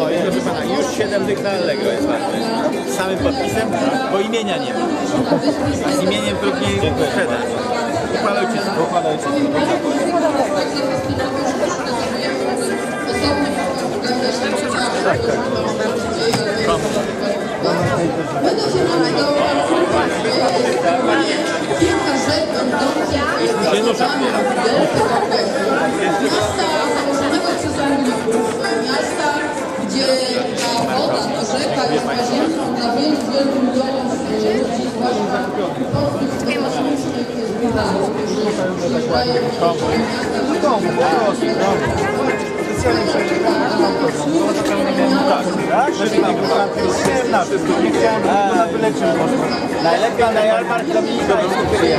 O, jest, proszę pana, już 7 dych na Allegro jest warte. Samym podpisem, bo imienia nie ma. A z imieniem trudniej sprzedać. Uchwała ojczyzny. Uchwała. Tak, tak. Się nóż otwiera. miasta, gdzie ta woda, ta rzeka jest łazienką dla wielu, wielu milionów ludzi, zwłaszcza polskich przyjeżdżają tak, było na wszystko. Nie chciałem, żeby na Najlepiej jarmark Kukuryja.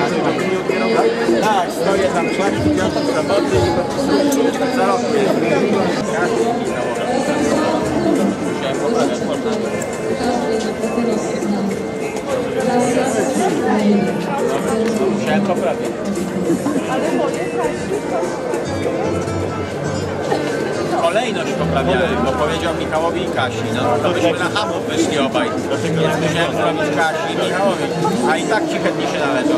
Tak, stoję tam czwarty, piątek, soboty i podpisuję. Za rok Musiałem poprawiać portal. Musiałem poprawić. Kolejność poprawiałem, bo powiedział Michałowi i Kasi, no to byśmy na hamów wyszli obaj. Więc musiałem zrobić Kasi i Michałowi, a i tak ci chętnie się należą.